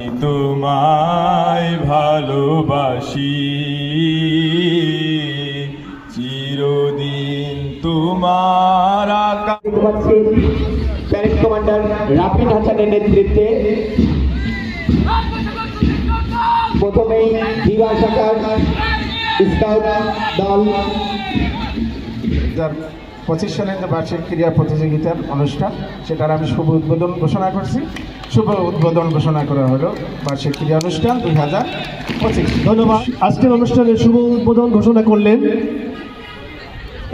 তোমায় ভালোবাসি। চিরদিন তোমার দেখতে প্যারেড কমান্ডার রাফিন হাসানের নেতৃত্বে। প্রথমেই দিবা শাখার স্কাউট দল। পঁচিশ সালের যে বার্ষিক ক্রীড়া প্রতিযোগিতার অনুষ্ঠান সেটার আমি শুভ উদ্বোধন ঘোষণা করছি। শুভ উদ্বোধন ঘোষণা করা হলো বার্ষিক ক্রীড়া অনুষ্ঠান দুই হাজার পঁচিশ। ধন্যবাদ। আজকের অনুষ্ঠানে শুভ উদ্বোধন ঘোষণা করলেন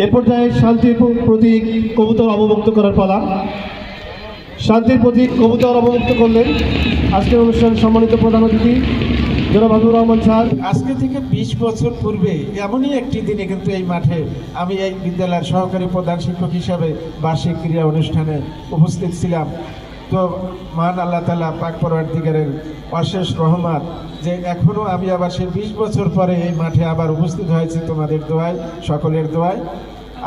এ পর্যায়ে শান্তির প্রতীক কবুতর অবমুক্ত করার পালা। শান্তির প্রতীক কবুতর অবমুক্ত করলেন আজকের অনুষ্ঠানে সম্মানিত প্রধান অতিথি জনাব হাবিবুর রহমান স্যার। আজকে থেকে বিশ বছর পূর্বে এমনই একটি দিনে কিন্তু এই মাঠে আমি এই বিদ্যালয়ের সহকারী প্রধান শিক্ষক হিসাবে বার্ষিক ক্রীড়া অনুষ্ঠানে উপস্থিত ছিলাম। তো মহান আল্লাহ তালা পাক দিগারের অশেষ রহমান যে এখনও আমি আবার সে বিশ বছর পরে এই মাঠে আবার উপস্থিত হয়েছি তোমাদের দোয়ায়, সকলের দোয়ায়।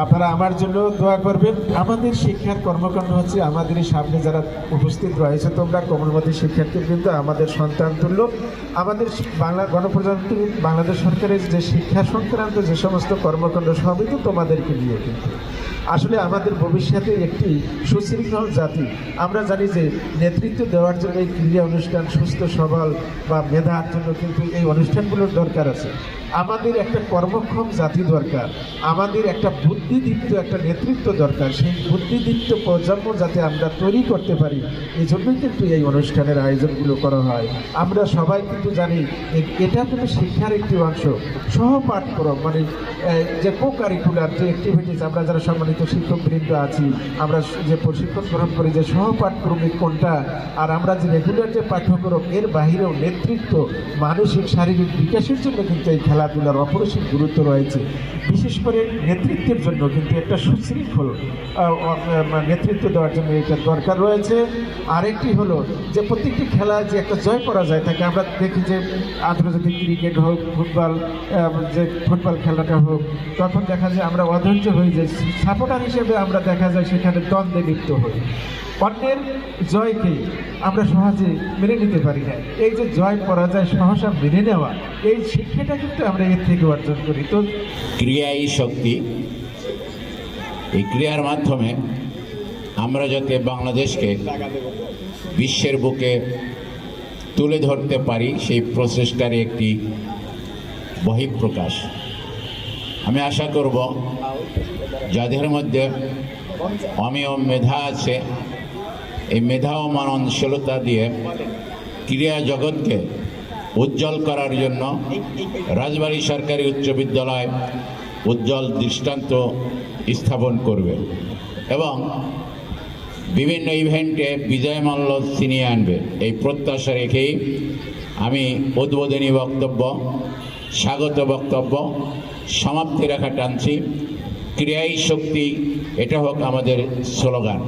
আপনারা আমার জন্য দোয়া করবেন। আমাদের শিক্ষার কর্মকাণ্ড হচ্ছে আমাদের সামনে যারা উপস্থিত রয়েছে, তোমরা কমলমতী শিক্ষার্থী কিন্তু আমাদের সন্তান তুল্য, আমাদের বাংলা গণপ্রজাতন্ত্রী, বাংলাদেশ সরকারের যে শিক্ষা সংক্রান্ত যে সমস্ত কর্মকাণ্ড, সবই তো তোমাদেরকে নিয়ে কিন্তু আসলে আমাদের ভবিষ্যতে একটি সুশৃঙ্খল জাতি। আমরা জানি যে নেতৃত্ব দেওয়ার জন্য এই ক্রীড়া অনুষ্ঠান, সুস্থ সবল বা মেধার জন্য কিন্তু এই অনুষ্ঠানগুলোর দরকার আছে। আমাদের একটা কর্মক্ষম জাতি দরকার। আমাদের একটা বুদ্ধিদীপ্ত একটা নেতৃত্ব দরকার। সেই বুদ্ধিদীপ্ত প্রজন্ম যাতে আমরা তৈরি করতে পারি এই জন্যই কিন্তু এই অনুষ্ঠানের আয়োজনগুলো করা হয়। আমরা সবাই কিন্তু জানি এটা কিন্তু শিক্ষার একটি অংশ। সহপাঠক্রম মানে যে কো কারিকুলার যে অ্যাক্টিভিটিস আমরা যারা সম্মানিত শিক্ষকবৃন্দ আছি আমরা যে প্রশিক্ষণ গ্রহণ করি, যে সহপাঠক্রমিক কোনটা, আর আমরা যে রেগুলার যে পাঠ্যক্রম, এর বাহিরেও নেতৃত্ব, মানসিক, শারীরিক বিকাশের জন্য কিন্তু এই খেলাধুলার অপরিসীম গুরুত্ব রয়েছে। বিশেষ করে নেতৃত্বের জন্য, কিন্তু একটা সুশৃঙ্খল নেতৃত্ব দেওয়ার জন্য এটা দরকার রয়েছে। আরেকটি হলো যে প্রত্যেকটি খেলায় যে একটা জয় করা যায় থাকে আমরা দেখি যে আন্তর্জাতিক ক্রিকেট হোক, ফুটবল যে ফুটবল খেলাটা হোক, তখন দেখা যায় আমরা অধৈর্য হয়ে যাই। সাপোর্টার হিসেবে আমরা দেখা যায় সেখানে দ্বন্দ্বে লিপ্ত হই। অন্যের জয়কে আমরা সহজে মেনে নিতে পারি না। এই যে জয় পরাজয় সহসা মেনে নেওয়া, এই শিক্ষাটা কিন্তু আমরা এর থেকে অর্জন করি। তো ক্রিয়াই শক্তি। এই ক্রিয়ার মাধ্যমে আমরা যাতে বাংলাদেশকে বিশ্বের বুকে তুলে ধরতে পারি, সেই প্রচেষ্টার একটি বহিঃপ্রকাশ। আমি আশা করব, যাদের মধ্যে অমীয় মেধা আছে এই মেধা ও মাননশীলতা দিয়ে ক্রীড়া জগৎকে উজ্জ্বল করার জন্য রাজবাড়ী সরকারি উচ্চ বিদ্যালয় উজ্জ্বল দৃষ্টান্ত স্থাপন করবে এবং বিভিন্ন ইভেন্টে বিজয় মাল্য ছিনিয়ে আনবে। এই প্রত্যাশা রেখেই আমি উদ্বোধনী বক্তব্য, স্বাগত বক্তব্য সমাপ্তি রেখা টানছি। ক্রিয়াই শক্তি, এটা হোক আমাদের স্লোগান।